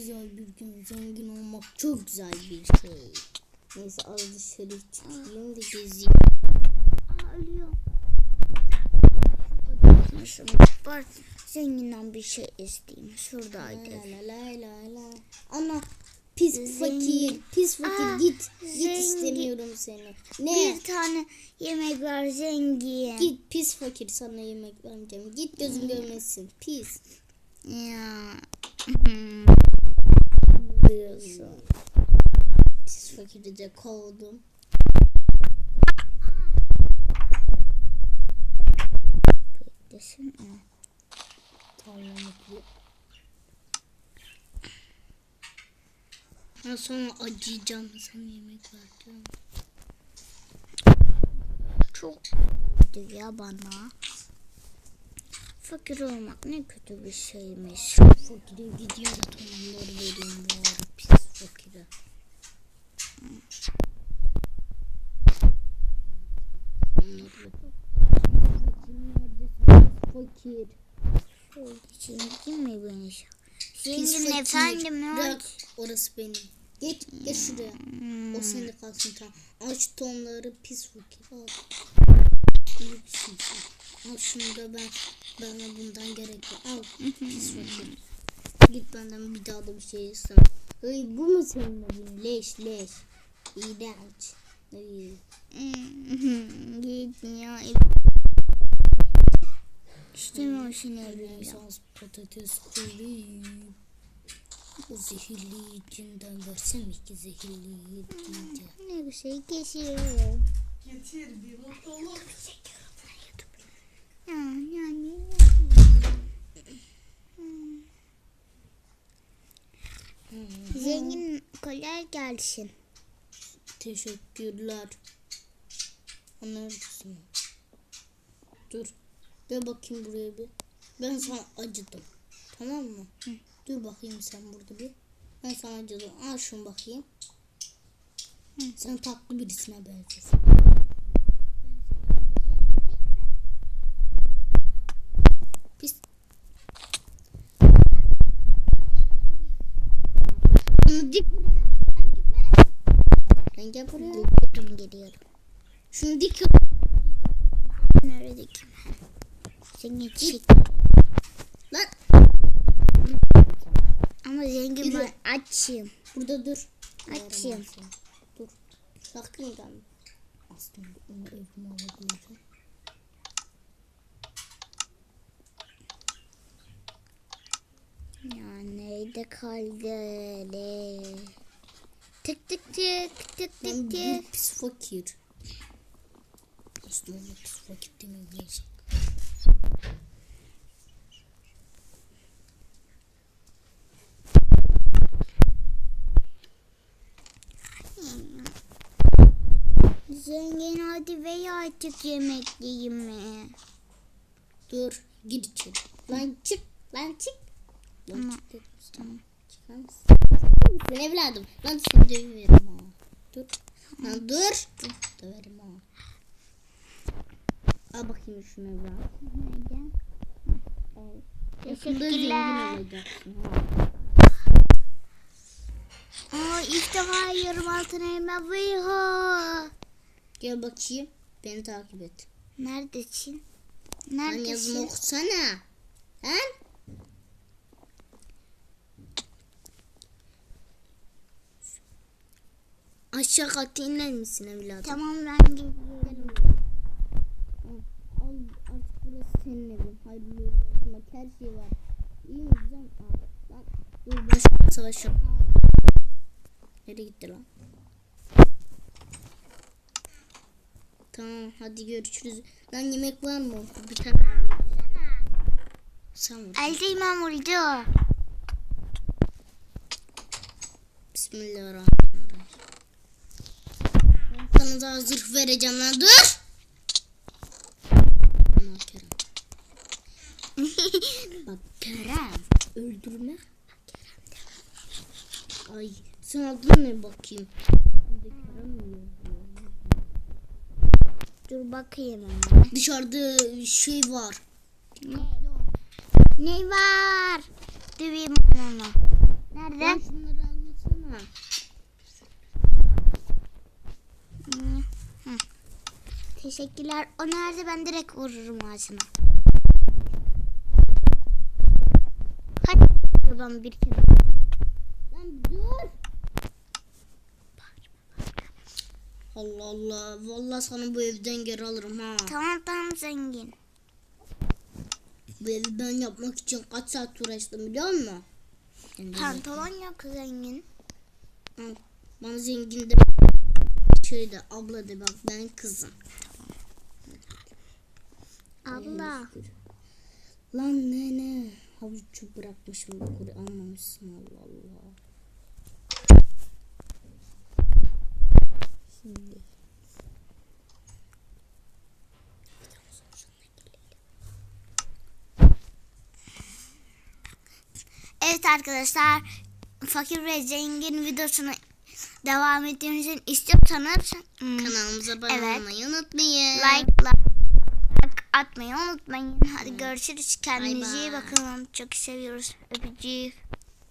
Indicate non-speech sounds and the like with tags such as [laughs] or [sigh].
güzel bir gün. Zengin olmak çok güzel bir şey. Neyse az dışarı çıkayım da gezeyim. Aa ölüyor. Var. Zenginden bir şey isteyeyim. Şuradaydı. La la la la. Ana pis Zengin. fakir. Pis fakir Aa, git. Git istemiyorum seni. Ne? Bir tane yemek var zengin. Git pis fakir sana yemek vermeyeceğim. Git gözüm görmesin. Pis. Ya. Diyorsun. Pis fakiri de kovdum. Desene. Tarlamı Ha sonra acıyacağım sana yemek vereceğim. Çok ya bana. Fakir olmak ne kötü bir şeymiş. Fakire gidiyor tohumları vereyim bu ara pis fakire. Fakir. Zengin mi beni? Zengin efendim ya. Bırak orası benim. Geç geç şuraya. Hmm. O sende kalsın tamam. Şu tonları pis fakir al. Bir şey. Al şunu da ben bana bundan gerek yok. Al pis fakir. Git benden bir daha da bir şey istemem. Ay bu mu senin adın? Leş leş. İğrenç. Ay. Gitmiyor. İstemiyor seni evleneceğim. Esans patates koyayım. O zehirli içinden versem iki zehirli yiyince. Ne güzel kesiyor. Getir bir mutluluk. Zengin kolay gelsin. Teşekkürler. Anlarsın. Dur. Gel bakayım buraya bir. Ben sana acıdım. Tamam mı? Dur bakayım sen burada bir. Ben sana acıdım. Al şunu bakayım. Sen tatlı birisine benziyorsun. Bunu dik buraya. Gel buraya. Geliyorum geliyorum. Şunu dik. Nerede kim? Zengin çiçek. Lan Ama zengin Yürü. ben açım. burada dur. Ya. Dur. Sakın gelme. Aslında onu evime alabileceğim. Ya neyde kaldı öyle? Tık tık tık tık Ben tık pis fakir. Ona pis fakir demeyecek. Zengin hadi ve artık yemek yiyeyim mi? Dur. Gir içeri. Lan çık. Lan çık. Lan Ama- çık dedim sana. tamam. Çıkar mısın? Çıkar mısın evladım? Lan seni dövüyorum ha. Dur. Lan dur. Dur. Döverim ha. Al bakayım şunu evladım. Nerede? Yakında zengin olacaksın ha. Aa ilk defa yarım altın elma Vıyho. Gel bakayım. Beni takip et. Neredesin? Lan yazımı Neredesin? okusana. He? Aşağı kata iner misin evladım? Tamam ben geliyorum. Al, artık burası senin evin. Hayırlı olsun. Bak her şey var. İyi mi güzel? Al. Lan dur başka savaş yap. Nereye gitti lan? Tamam hadi görüşürüz. Lan yemek var mı? Bir tane. Sen vur. Eldeyim vurdu. Bismillahirrahmanirrahim. Daha zırh vereceğim lan. Dur. Aman Kerem. [laughs] Bak Kerem. Öldürme. Ay sen adın ne bakayım? Dur bakayım hemen. Dışarıda şey var. Ne var? Döveyim onu. nerede? Ben şunları anlatsana. Hmm, hı. Teşekkürler. O nerede? Ben direkt vururum ağacına. Hadi bana bir kere. Lan dur. Allah Allah. Vallahi sana bu evden geri alırım ha. Tamam tamam zengin. Bu evi ben yapmak için kaç saat uğraştım biliyor musun? Pantolon yok zengin. Bana zengin de de abla de bak ben kızım. Abla. Lan ne ne havucu bırakmışım buraya almamışsın Allah Allah. Şimdi. Evet arkadaşlar. Fakir ve zengin videosunu devam ettiğimiz için istiyorsanız Kanalımıza abone Evet. olmayı unutmayın. like, like atmayı unutmayın. Hadi görüşürüz. Kendinize iyi bakın. Çok seviyoruz. Öpücük.